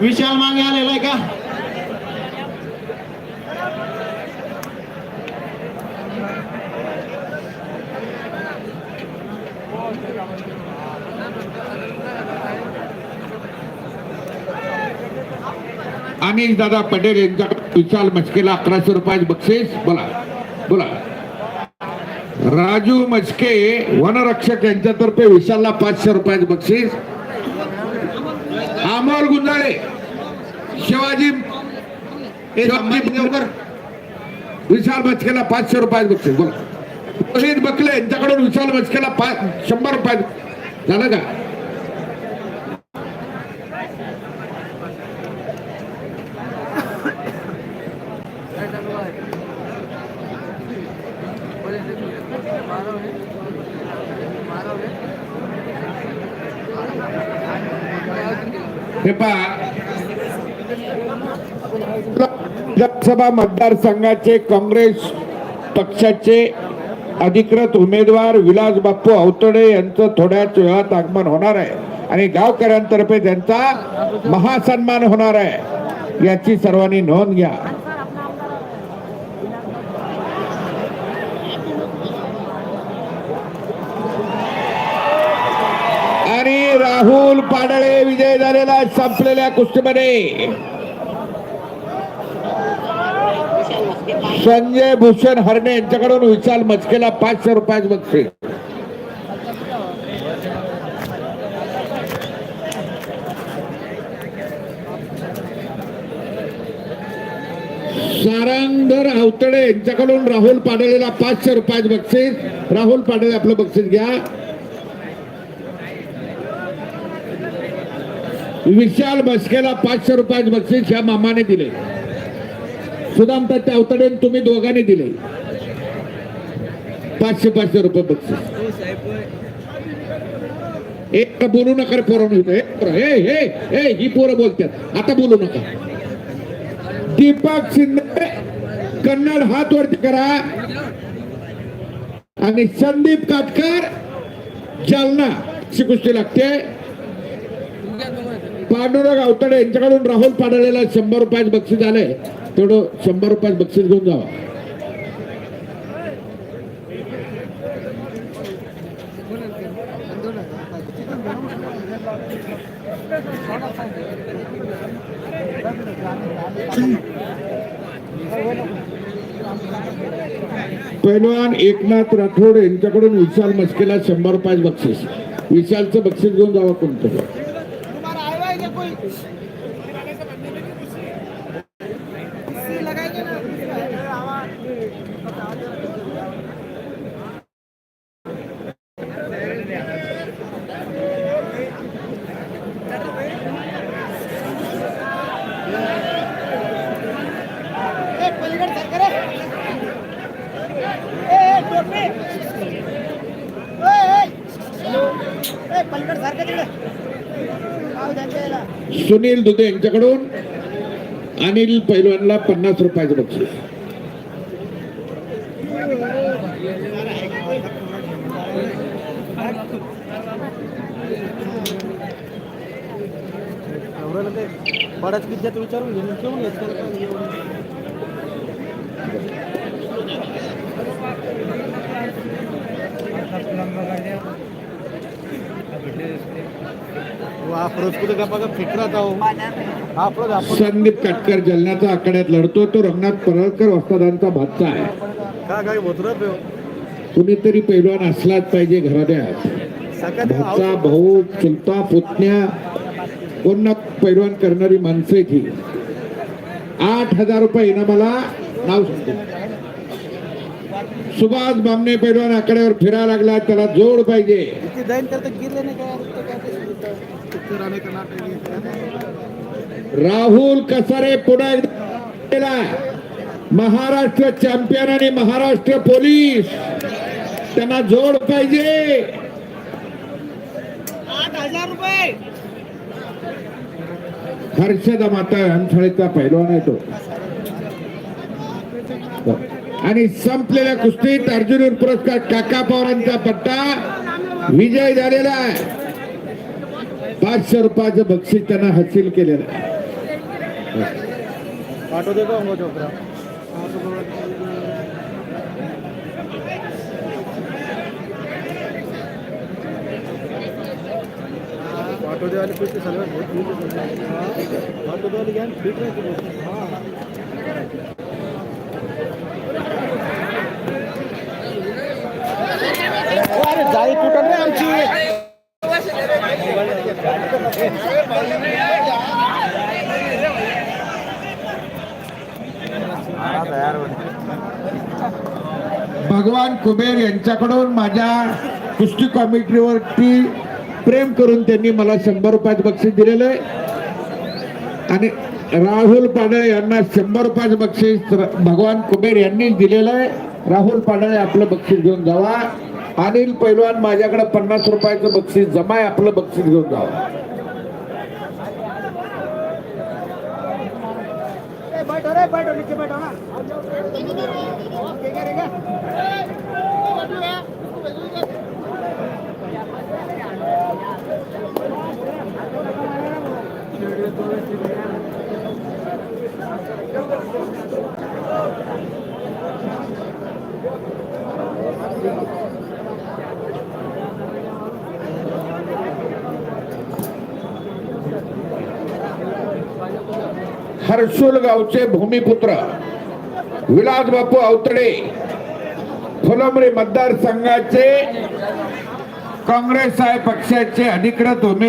विशाल मागे आलेला आहे का? अनिल दादा पटेल यांच्या विशाल मस्केला अकराशे रुपयात बक्षीस. बोला बोला. राजू मस्के वनरक्षक यांच्यातर्फे विशालला पाचशे रुपयाच बक्षीस. अमोल गुंजाळे शिवाजी देवकर विशाल मस्केला पाचशे रुपयाचे बक्षीस बोला. रोहित बकले यांच्याकडून विशाल मस्केला पाच शंभर रुपये झालं का? हे पहा. लोकसभा मतदारसंघाचे काँग्रेस पक्षाचे अधिकृत उमेदवार विलास बाप्पू अवतडे यांचं थोड्याच वेळात आगमन होणार आहे. आणि गावकऱ्यांतर्फे त्यांचा महासन्मान होणार आहे. याची सर्वांनी नोंद घ्या. आणि राहुल पाडळे विजय झालेला संपलेल्या कुस्तीमध्ये. संजय भूषण हरणे यांच्याकडून विशाल मचकेला पाचशे रुपयाच बक्षीस. सारंगधर अवतडे यांच्याकडून राहुल पाडळेला पाचशे रुपयाच बक्षीस. राहुल पाडळे आपलं बक्षीस घ्या. विशाल बसकेला पाचशे रुपयाचे बक्षीस ह्या मामाने दिले. सुदाम त्या तुम्ही दोघांनी दिले. पाचशे पाचशे रुपये बक्षीस. एक बोलू नका पोरण हे हे हे हे ही पोरं बोलतात. आता बोलू नका. दीपक शिंदे कन्नड हात वरती करा. आणि संदीप काटकर जालना. अशी कुस्ती लागते. पांडुरा गावतडे यांच्याकडून राहुल पाडळेला शंभर रुपयाचं बक्षीस आलंय. तेवढं शंभर रुपयाचे बक्षीस घेऊन जावा. पैलवान एकनाथ राठोड यांच्याकडून विशाल मस्केला शंभर रुपयाचं बक्षीस. विशालचं बक्षीस घेऊन जावा कोणतं? सुनील दुधे यांच्याकडून अनिल पैलवानला पन्नास रुपयाचं बक्षीस. एवढं ते बऱ्याच विचारून घेऊन ठेवून घेतलं संदीप काटकर जलन्याचा आकड्यात लढतो तो रंगनाथ पराळकर वस्तादांचा भातचा आहे. का कुणीतरी पैलवान असलाच पाहिजे घराद्यात. भाचा भाऊ चुलता पुतण्या कोण ना पैलवान करणारी माणसं ही? आठ हजार रुपये इनामाला नाव सांगतो. सुभाष बामणे पैलवान आकड्यावर फिरायला लागला त्याला जोड पाहिजे. राहुल कसारे पुन्हा एकदा. महाराष्ट्र चॅम्पियन आणि महाराष्ट्र पोलीस त्यांना जोड पाहिजे. आठ हजार रुपये. हर्षद माता अंथळेचा पैलवान आहे तो. आणि संपलेल्या कुस्तीत अर्जुन पुरस्कार काका पवारांचा पट्टा. विजय झालेला आहे. पाचशे रुपयाचं बक्षीस त्यांना हासिल केलेलं आहे. ऑटो देखो फिट ऑटो दे वाले फिट रहते हो, अरे जाई कुठं रे आमची? भगवान कुबेर यांच्याकडून माझ्या कुस्ती कॉमेंट्रीवरती प्रेम करून त्यांनी मला शंभर रुपयात बक्षीस दिलेलं आहे. आणि राहुल पाडळे यांना शंभर रुपयाचं बक्षीस भगवान कुबेर यांनीच दिलेलं आहे. राहुल पाडळे आपलं बक्षीस घेऊन जावा. अनिल पैलवान माझ्याकडे पन्नास रुपयाचं बक्षीस जमा आहे आपलं बक्षीस घेऊन जावा. बैठो रे बैठो नीचे बैठो ना ठीक है ठीक है हर्सुल गावचे भूमिपुत्र विलास बापू अवतडे फुलंब्री मतदारसंघाचे काँग्रेस आहे पक्षाचे अधिकृत उमेदवार